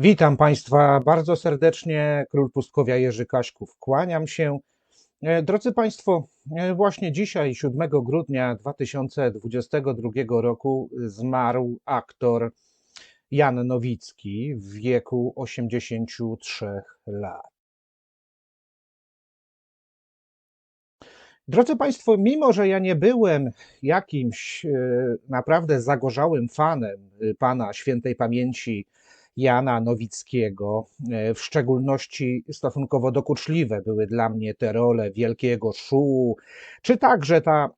Witam Państwa bardzo serdecznie. Król Pustkowia Jerzy Kaśków. Kłaniam się. E, Drodzy Państwo, e, właśnie dzisiaj, 7 grudnia 2022 roku, zmarł aktor Jan Nowicki w wieku 83 lat. Drodzy Państwo, mimo że ja nie byłem jakimś e, naprawdę zagorzałym fanem pana świętej pamięci Jana Nowickiego, e, w szczególności stosunkowo dokuczliwe były dla mnie te role wielkiego szu, czy także ta,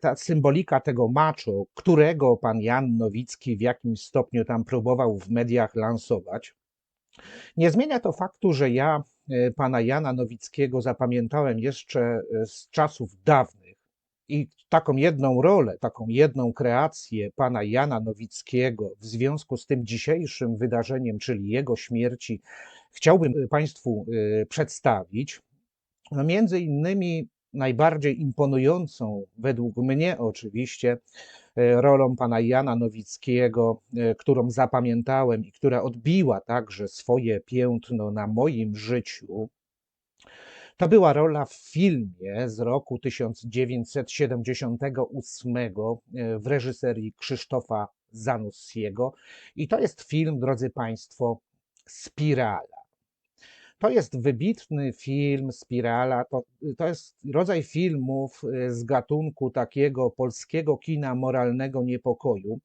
ta symbolika tego maczu, którego pan Jan Nowicki w jakimś stopniu tam próbował w mediach lansować. Nie zmienia to faktu, że ja e, pana Jana Nowickiego zapamiętałem jeszcze e, z czasów dawnych i taką jedną rolę, taką jedną kreację pana Jana Nowickiego w związku z tym dzisiejszym wydarzeniem, czyli jego śmierci, chciałbym Państwu przedstawić. No między innymi najbardziej imponującą, według mnie oczywiście, e, rolą pana Jana Nowickiego, e, którą zapamiętałem i która odbiła także swoje piętno na moim życiu, to była rola w filmie z roku 1978 e, w reżyserii Krzysztofa Zanussiego. I to jest film, drodzy Państwo, Spirala. To jest wybitny film Spirala. To, to jest rodzaj filmów y, z gatunku takiego polskiego kina moralnego niepokoju,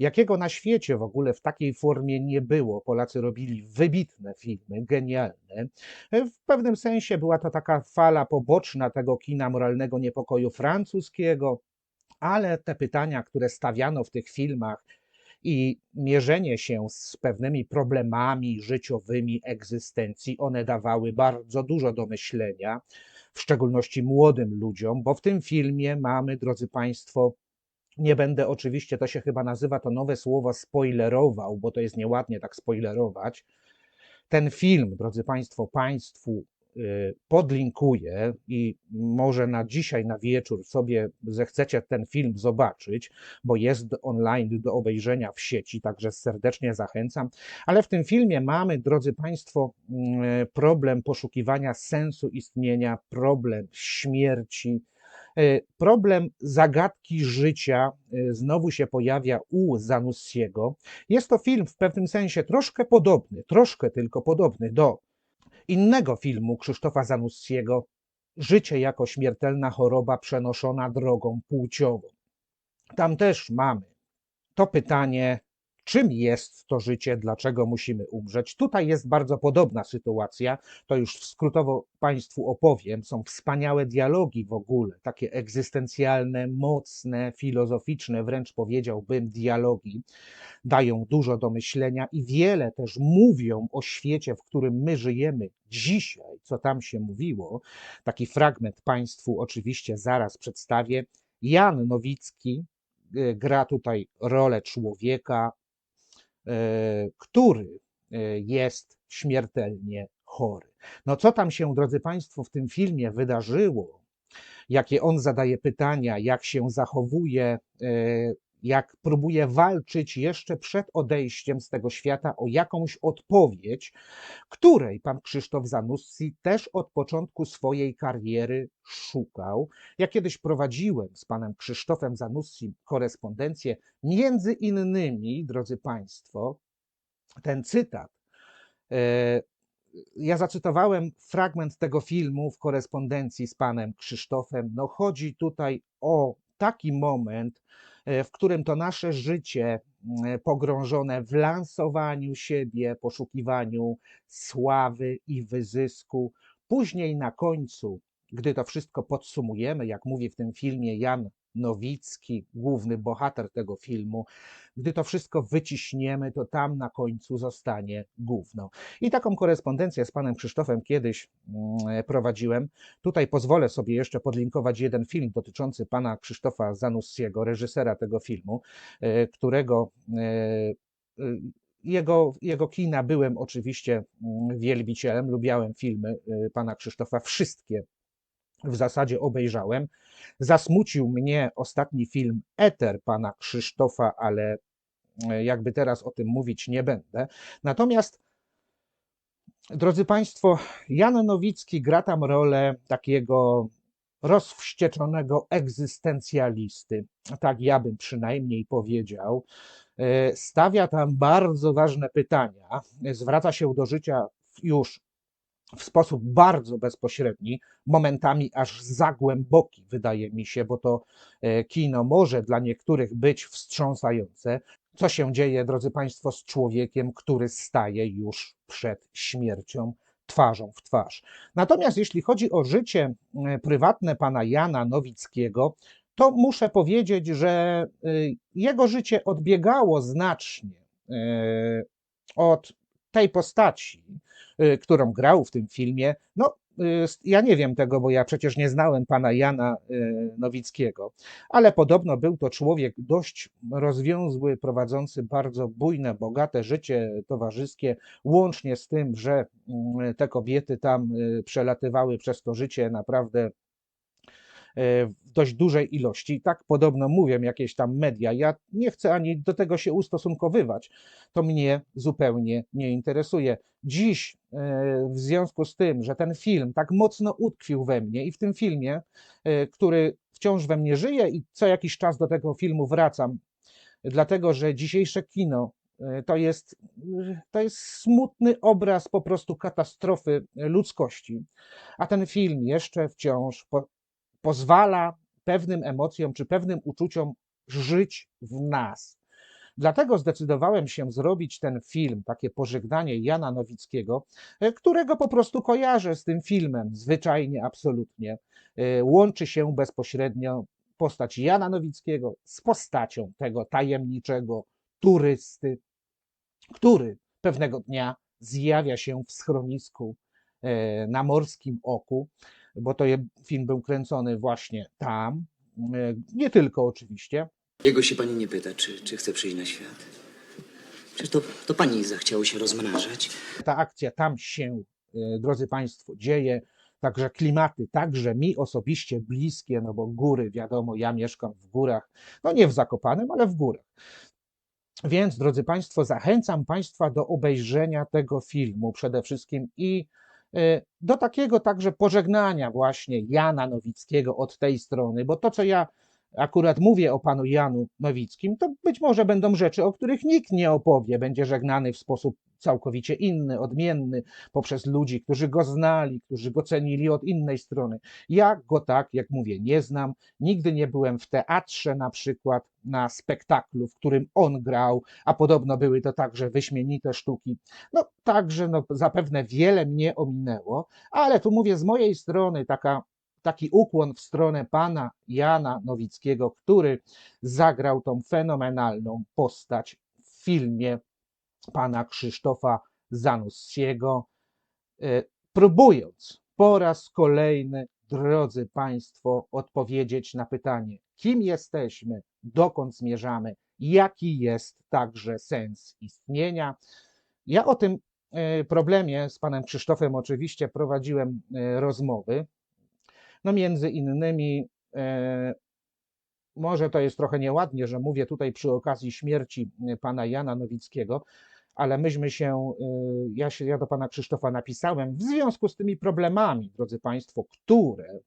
jakiego na świecie w ogóle w takiej formie nie było. Polacy robili wybitne filmy, genialne. W pewnym sensie była to taka fala poboczna tego kina moralnego niepokoju francuskiego, ale te pytania, które stawiano w tych filmach, i mierzenie się z pewnymi problemami życiowymi egzystencji, one dawały bardzo dużo do myślenia, w szczególności młodym ludziom, bo w tym filmie mamy, drodzy Państwo, nie będę oczywiście, to się chyba nazywa to nowe słowo spoilerował, bo to jest nieładnie tak spoilerować. Ten film, drodzy Państwo, Państwu Y, podlinkuję i może na dzisiaj, na wieczór sobie zechcecie ten film zobaczyć, bo jest online do obejrzenia w sieci, także serdecznie zachęcam. Ale w tym filmie mamy, drodzy Państwo, mm, problem poszukiwania sensu istnienia, problem śmierci, problem zagadki życia y, znowu się pojawia u Zanussiego. Jest to film w pewnym sensie troszkę podobny, troszkę tylko podobny do innego filmu Krzysztofa Zanussiego Życie jako śmiertelna choroba przenoszona drogą płciową. Tam też mamy to pytanie, czym jest to życie, dlaczego musimy umrzeć. Tutaj jest bardzo podobna sytuacja, to już skrótowo Państwu opowiem. Są wspaniałe dialogi w ogóle, takie egzystencjalne, mocne, filozoficzne, wręcz powiedziałbym, dialogi. Dają dużo do myślenia i wiele też mówią o świecie, w którym my żyjemy dzisiaj, co tam się mówiło. Taki fragment Państwu oczywiście zaraz przedstawię. Jan Nowicki y, gra tutaj rolę człowieka, który e, jest śmiertelnie chory. No co tam się, drodzy Państwo, w tym filmie wydarzyło? Jakie on zadaje pytania, jak się zachowuje, e, jak próbuje walczyć jeszcze przed odejściem z tego świata o jakąś odpowiedź, której pan Krzysztof Zanussi też od początku swojej kariery szukał. Ja kiedyś prowadziłem z panem Krzysztofem Zanussi korespondencję, między innymi, drodzy państwo, ten cytat. E, ja zacytowałem fragment tego filmu w korespondencji z panem Krzysztofem. No, chodzi tutaj o taki moment, w którym to nasze życie mm, pogrążone w lansowaniu siebie, poszukiwaniu sławy i wyzysku, później na końcu, gdy to wszystko podsumujemy, jak mówi w tym filmie Jan Nowicki, główny bohater tego filmu, gdy to wszystko wyciśniemy, to tam na końcu zostanie gówno. I taką korespondencję z panem Krzysztofem kiedyś mm, prowadziłem. Tutaj pozwolę sobie jeszcze podlinkować jeden film dotyczący pana Krzysztofa Zanussiego, reżysera tego filmu, e, którego e, e, jego, jego kina byłem oczywiście mm, wielbicielem, lubiałem filmy pana Krzysztofa, wszystkie w zasadzie obejrzałem. Zasmucił mnie ostatni film Eter pana Krzysztofa, ale e, jakby teraz o tym mówić nie będę. Natomiast Drodzy Państwo, Jan Nowicki gra tam rolę takiego rozwścieczonego egzystencjalisty. Tak ja bym przynajmniej powiedział. E, Stawia tam bardzo ważne pytania, zwraca się do życia już w sposób bardzo bezpośredni, momentami aż za głęboki, wydaje mi się, bo to e, kino może dla niektórych być wstrząsające. Co się dzieje, drodzy Państwo, z człowiekiem, który staje już przed śmiercią twarzą w twarz. Natomiast jeśli chodzi o życie e, prywatne pana Jana Nowickiego, to muszę powiedzieć, że e, jego życie odbiegało znacznie od tej postaci, y, którą grał w tym filmie, no y, ja nie wiem tego, bo ja przecież nie znałem pana Jana y, Nowickiego, ale podobno był to człowiek dość rozwiązły, prowadzący bardzo bujne, bogate życie towarzyskie, łącznie z tym, że mm, te kobiety tam przelatywały przez to życie naprawdę w dość dużej ilości. Tak podobno mówią jakieś tam media. Ja nie chcę ani do tego się ustosunkowywać. To mnie zupełnie nie interesuje. Dziś, e, w związku z tym, że ten film tak mocno utkwił we mnie i w tym filmie, e, który wciąż we mnie żyje i co jakiś czas do tego filmu wracam, dlatego że dzisiejsze kino to jest, to jest smutny obraz po prostu katastrofy ludzkości. A ten film jeszcze wciąż pozwala pewnym emocjom czy pewnym uczuciom żyć w nas. Dlatego zdecydowałem się zrobić ten film, takie pożegnanie Jana Nowickiego, e, którego po prostu kojarzę z tym filmem, zwyczajnie, absolutnie. E, łączy się bezpośrednio postać Jana Nowickiego z postacią tego tajemniczego turysty, który pewnego dnia zjawia się w schronisku e, na Morskim Oku bo to film był kręcony właśnie tam, e, nie tylko oczywiście. Jego się pani nie pyta, czy, czy chce przyjść na świat. Przecież to, to pani zachciało się rozmnażać. Ta akcja tam się, e, drodzy Państwo, dzieje. Także klimaty, także mi osobiście bliskie, no bo góry, wiadomo, ja mieszkam w górach, no nie w Zakopanem, ale w górach. Więc, drodzy Państwo, zachęcam Państwa do obejrzenia tego filmu przede wszystkim i do takiego także pożegnania właśnie Jana Nowickiego od tej strony, bo to, co ja akurat mówię o panu Janu Nowickim, to być może będą rzeczy, o których nikt nie opowie, będzie żegnany w sposób całkowicie inny, odmienny, poprzez ludzi, którzy go znali, którzy go cenili od innej strony. Ja go tak, jak mówię, nie znam. Nigdy nie byłem w teatrze na przykład, na spektaklu, w którym on grał, a podobno były to także wyśmienite sztuki. No także no, zapewne wiele mnie ominęło, ale tu mówię z mojej strony taka taki ukłon w stronę pana Jana Nowickiego, który zagrał tą fenomenalną postać w filmie pana Krzysztofa Zanussiego, e, próbując po raz kolejny, drodzy Państwo, odpowiedzieć na pytanie, kim jesteśmy, dokąd zmierzamy, jaki jest także sens istnienia. Ja o tym e, problemie z panem Krzysztofem oczywiście prowadziłem e, rozmowy. No między innymi może to jest trochę nieładnie, że mówię tutaj przy okazji śmierci pana Jana Nowickiego, ale myśmy się, y, ja, się, ja do pana Krzysztofa napisałem w związku z tymi problemami, drodzy państwo, które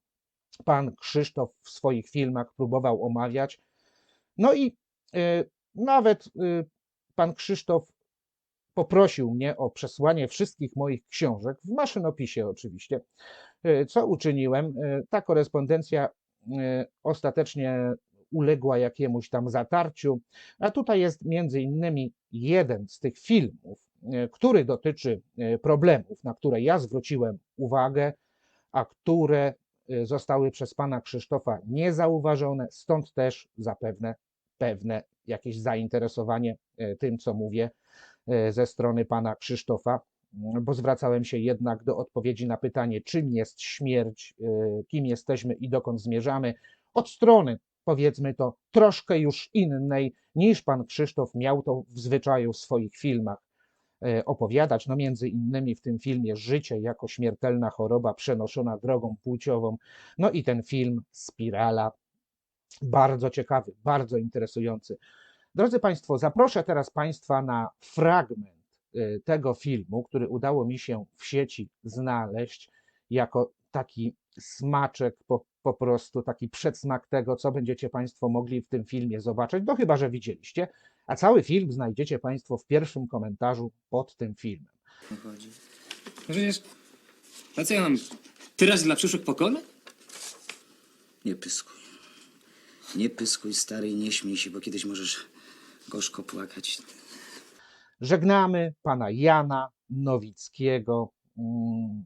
pan Krzysztof w swoich filmach próbował omawiać. No i y, nawet y, pan Krzysztof poprosił mnie o przesłanie wszystkich moich książek, w maszynopisie oczywiście, co uczyniłem. Ta korespondencja ostatecznie uległa jakiemuś tam zatarciu. A tutaj jest między innymi jeden z tych filmów, e, który dotyczy e, problemów, na które ja zwróciłem uwagę, a które e, zostały przez pana Krzysztofa niezauważone, stąd też zapewne pewne jakieś zainteresowanie tym, co mówię ze strony pana Krzysztofa, bo zwracałem się jednak do odpowiedzi na pytanie, czym jest śmierć, kim jesteśmy i dokąd zmierzamy, od strony powiedzmy to, troszkę już innej niż pan Krzysztof miał to w zwyczaju w swoich filmach e, opowiadać. No między innymi w tym filmie Życie jako śmiertelna choroba przenoszona drogą płciową. No i ten film Spirala, bardzo ciekawy, bardzo interesujący. Drodzy Państwo, zaproszę teraz Państwa na fragment y, tego filmu, który udało mi się w sieci znaleźć jako taki smaczek, po, po prostu taki przedsmak tego, co będziecie Państwo mogli w tym filmie zobaczyć, no chyba, że widzieliście, a cały film znajdziecie Państwo w pierwszym komentarzu pod tym filmem. chodzi? No przecież, a co ja mam, tyraż dla przyszłych pokoleń? Nie pyskuj. Nie pyskuj, stary, i nie śmiej się, bo kiedyś możesz gorzko płakać. Żegnamy pana Jana Nowickiego, mm,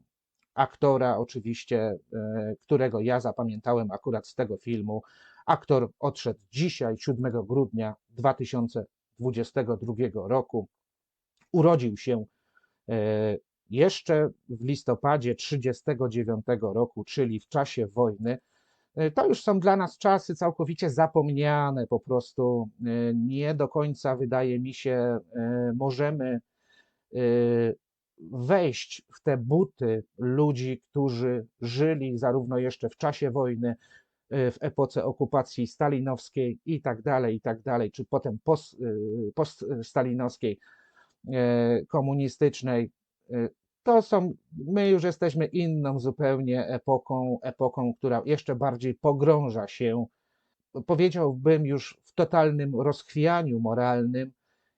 aktora oczywiście, e, którego ja zapamiętałem akurat z tego filmu. Aktor odszedł dzisiaj, 7 grudnia 2022 roku. Urodził się e, jeszcze w listopadzie 1939 roku, czyli w czasie wojny. E, To już są dla nas czasy całkowicie zapomniane, po prostu nie do końca, wydaje mi się, możemy wejść w te buty ludzi, którzy żyli zarówno jeszcze w czasie wojny, e, w epoce okupacji stalinowskiej i tak dalej, i tak dalej, czy potem post, e, poststalinowskiej, e, komunistycznej. To są, my już jesteśmy inną zupełnie epoką, epoką, która jeszcze bardziej pogrąża się, powiedziałbym już w totalnym rozchwianiu moralnym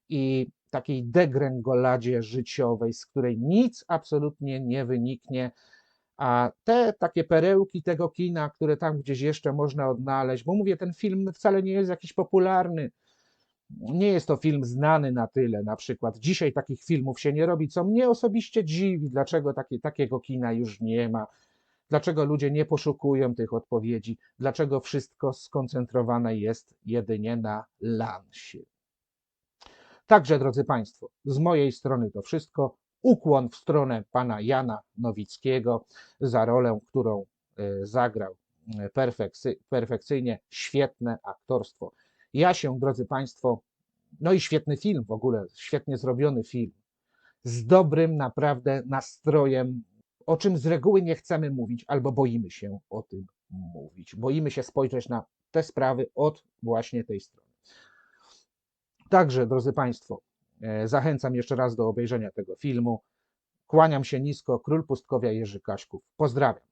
i takiej degrengoladzie życiowej, z której nic absolutnie nie wyniknie. A te takie perełki tego kina, które tam gdzieś jeszcze można odnaleźć, bo mówię, ten film wcale nie jest jakiś popularny. Nie jest to film znany na tyle, na przykład. Dzisiaj takich filmów się nie robi, co mnie osobiście dziwi, dlaczego takie, takiego kina już nie ma, dlaczego ludzie nie poszukują tych odpowiedzi, dlaczego wszystko skoncentrowane jest jedynie na lansie. Także, drodzy Państwo, z mojej strony to wszystko. Ukłon w stronę pana Jana Nowickiego za rolę, którą e, zagrał e, perfekcyjnie, świetne aktorstwo. Ja się, drodzy Państwo, no i świetny film w ogóle, świetnie zrobiony film, z dobrym naprawdę nastrojem, o czym z reguły nie chcemy mówić, albo boimy się o tym mówić. Boimy się spojrzeć na te sprawy od właśnie tej strony. Także, drodzy Państwo, e, zachęcam jeszcze raz do obejrzenia tego filmu. Kłaniam się nisko, król pustkowia Jerzy Kaśków. Pozdrawiam.